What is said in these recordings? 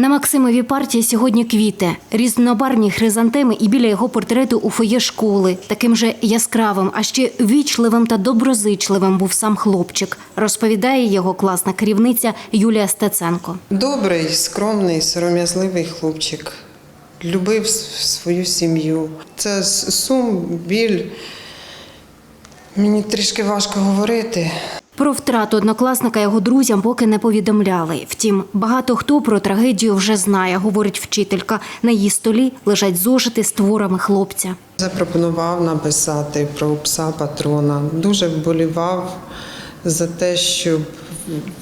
На Максимовій партії сьогодні квіти, різнобарвні хризантеми і біля його портрету у фоє школи. Таким же яскравим, а ще вічливим та доброзичливим був сам хлопчик, розповідає його класна керівниця Юлія Стеценко. Добрий, скромний, сором'язливий хлопчик. Любив свою сім'ю. Це сум, біль. Мені трішки важко говорити. Про втрату однокласника його друзям поки не повідомляли. Втім, багато хто про трагедію вже знає, говорить вчителька. На її столі лежать зошити з творами хлопця. Запропонував написати про пса патрона. Дуже вболівав за те, щоб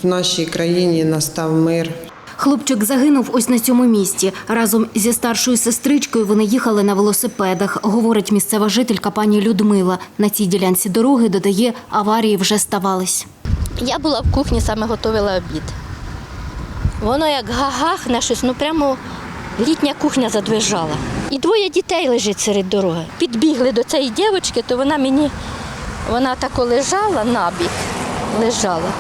в нашій країні настав мир. Хлопчик загинув ось на цьому місці. Разом зі старшою сестричкою вони їхали на велосипедах, говорить місцева жителька пані Людмила. На цій ділянці дороги додає, аварії вже ставались. Я була в кухні, саме готувала обід. Воно як гагахне щось, ну прямо літня кухня задвижала. І двоє дітей лежить серед дороги. Підбігли до цієї дівчинки, то вона мені, вона тако лежала набік, лежала.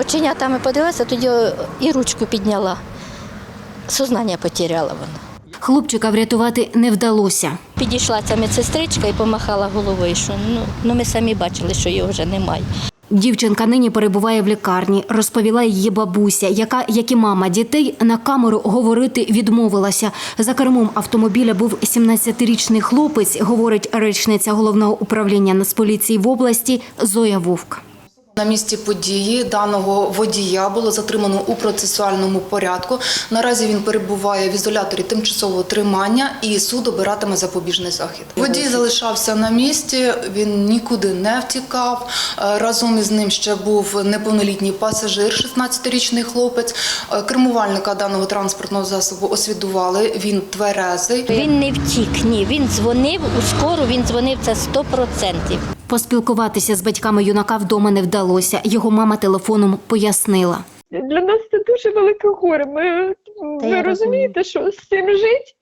Оченятами подивилася, тоді і ручку підняла. Сознання потеряла вона. Хлопчика врятувати не вдалося. Підійшла ця медсестричка і помахала головою, що ну, ну ми самі бачили, що його вже немає. Дівчинка нині перебуває в лікарні, розповіла її бабуся, яка, як і мама дітей, на камеру говорити відмовилася. За кермом автомобіля був 17-річний хлопець, говорить речниця головного управління Нацполіції в області Зоя Вовк. На місці події даного водія було затримано у процесуальному порядку. Наразі він перебуває в ізоляторі тимчасового тримання і суд обиратиме запобіжний захід. Водій залишався на місці, він нікуди не втікав. Е, Разом із ним ще був неповнолітній пасажир, 16-річний хлопець. Е, Кермувальника даного транспортного засобу освідували. Він тверезий. Він не втік, ні. Він дзвонив у скору, він дзвонив це 100%. Поспілкуватися з батьками юнака вдома не вдалося. Його мама телефоном пояснила. Для нас це дуже велике горе. Ми, ви розумієте, що з цим жить?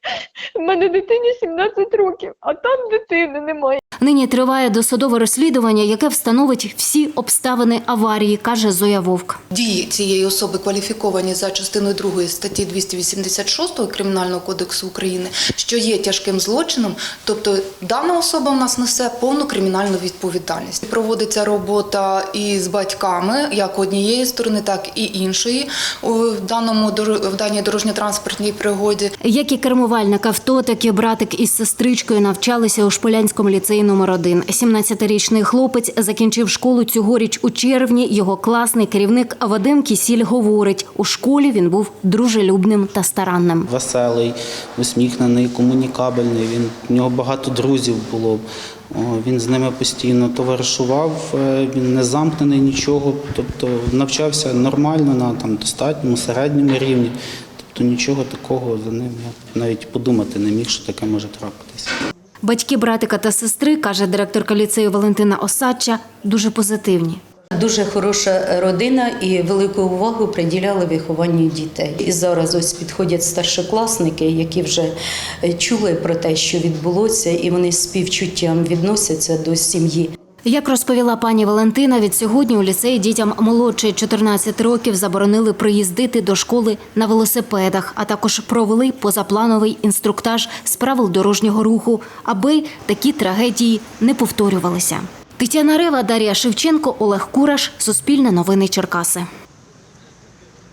У мене дитині 17 років, а там дитини немає. Нині триває досудове розслідування, яке встановить всі обставини аварії, каже Зоя Вовк. Дії цієї особи кваліфіковані за частиною 2 статті 286 Кримінального кодексу України, що є тяжким злочином, тобто дана особа в нас несе повну кримінальну відповідальність. Проводиться робота і з батьками, як однієї сторони, так і іншої у даному в даній дорожньо-транспортній пригоді. Як і кермувальник авто, так і братик із сестричкою навчалися у Шполянському ліцеї номер 1 17-річний хлопець закінчив школу цьогоріч у червні. Його класний керівник Вадим Кісіль говорить, у школі він був дружелюбним та старанним. веселий, усміхнений, комунікабельний. Він у нього багато друзів було. Він з ними постійно товаришував. е, Він не замкнений нічого. Тобто навчався нормально на там достатньому середньому рівні. Тобто нічого такого за ним я навіть подумати не міг, що таке може трапитися. Батьки братика та сестри, каже директорка ліцею Валентина Осадча, дуже позитивні. Дуже хороша родина і велику увагу приділяли вихованню дітей. І зараз ось підходять старшокласники, які вже е, чули про те, що відбулося, і вони з співчуттям відносяться до сім'ї. Як розповіла пані Валентина, від сьогодні у ліцеї дітям молодше 14 років заборонили приїздити до школи на велосипедах, а також провели позаплановий інструктаж з правил дорожнього руху, аби такі трагедії не повторювалися. Тетяна Рева, Дар'я Шевченко, Олег Кураш, Суспільне новини Черкаси.